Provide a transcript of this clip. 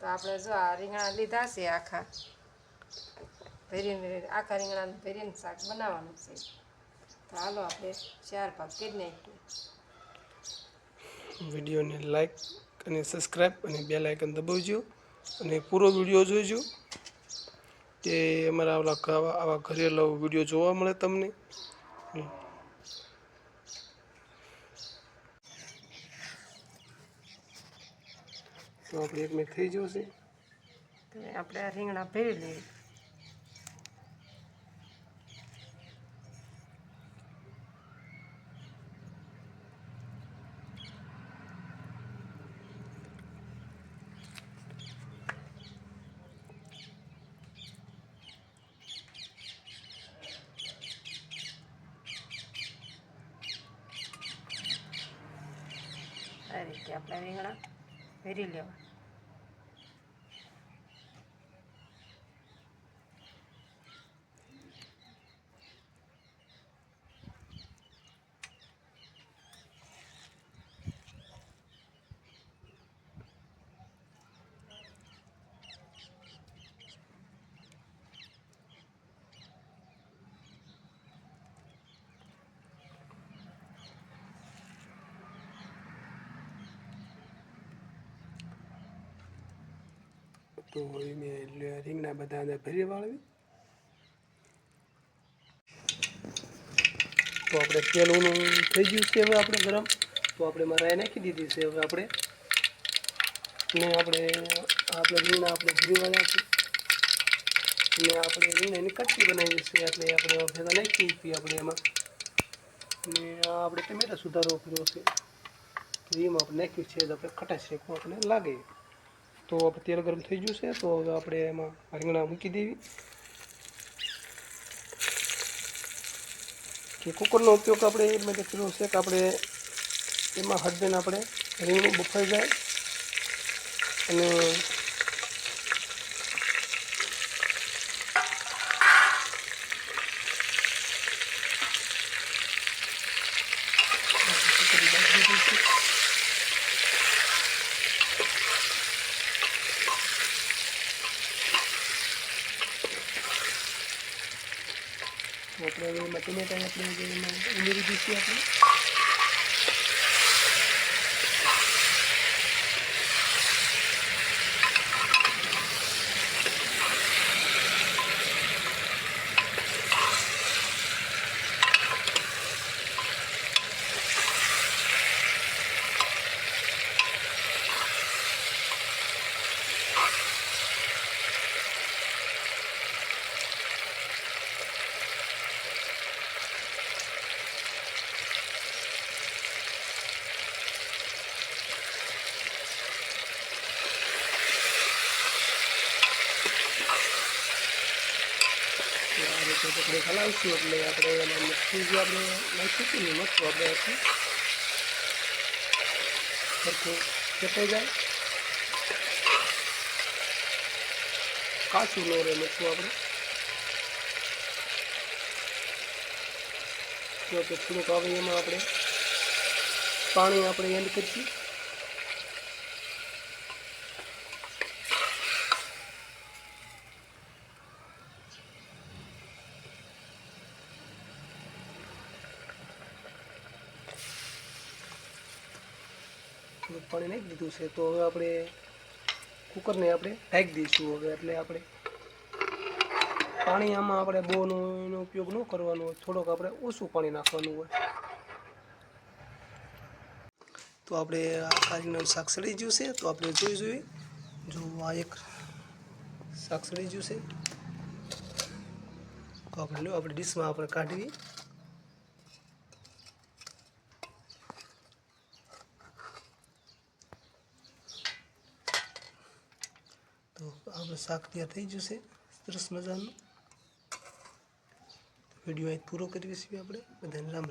તો આપણે જો આ રીંગણા લીધા છે આખા. ભેરીને આખા રીંગણાને ભેરીને શાક બનાવવાનું છે. તો હાલો આપણે ચાર ભાગ કરી નાખીએ. વિડીયોને લાઈક અને સબસ્ક્રાઈબ અને બે લાઇકન દબાવજો અને પૂરો વીડિયો જોઈજો તે અમારા આવા આવા ઘરેલા વીડિયો જોવા મળે તમને. તો આપણે એક મિનિટ થઈ જશે તો આપણે આ રીંગણા ભરી લઈએ. આ રીતે આપણે રીંગણા ભરી લેવા. તો એ મેં રીંગણા બધા અંદર ભરી વાળવી. તો આપણે તેલનું થઈ ગયું છે હવે આપણે ગરમ. તો આપણે એમાં રાઈ નાખી દીધી છે હવે આપણે. ને આપણે આપણે રીંગણા આપણે ભરી વાળ્યા છે. ને આપણે રીંગણાની કટકી બનાવી છે એટલે આપણે ભેગા નાખી દીધી આપણે એમાં. ને આપણે ટમેટા સુધારો કર્યો છે. એમાં આપણે નાખ્યું છે આપણે ખટાશ શેકવું આપણે લાગે. તો આપણે તેલ ગરમ થઈ ગયું છે, તો હવે આપણે એમાં રીંગણા મૂકી દેવી. કે કુકરનો ઉપયોગ આપણે એ માટે કર્યો છે કે આપણે એમાં હળદરને આપણે રીંગણું બફાઈ જાય અને આપણે હવે મટીને ત્યાં આપણે ઉમેરી દઈશું આપણે તો આ રીતે આપણે હલાવીશું એટલે આપણે એમાં મચ્છી જે આપણે નાખીશું ને મચ્છું આપણે આખું સરખું ચેપાઈ જાય કાચું ન રહે મચ્છું આપણે તો કે થોડુંક આવે એમાં આપણે પાણી આપણે એડ કરીશું થોડુંક પાણી નાખી દીધું છે. તો હવે આપણે કુકરને આપણે ઢાંકી દઈશું હવે. એટલે આપણે પાણી આમાં આપણે બોનો એનો ઉપયોગ ન કરવાનો હોય. થોડોક આપણે ઓછું પાણી નાખવાનું હોય. તો આપણે આ કારીનું શાક સડી ગયું છે. તો આપણે જોઈ જોઈએ જો આ એક શાક સડી ગયું છે. તો આપણે આપણે ડીશમાં આપણે કાઢવી તો આપણે શાક ત્યાં થઈ જશે સરસ મજાનું વીડિયો અહીં પૂરો કરીએ છીએ આપણે બધાને રામ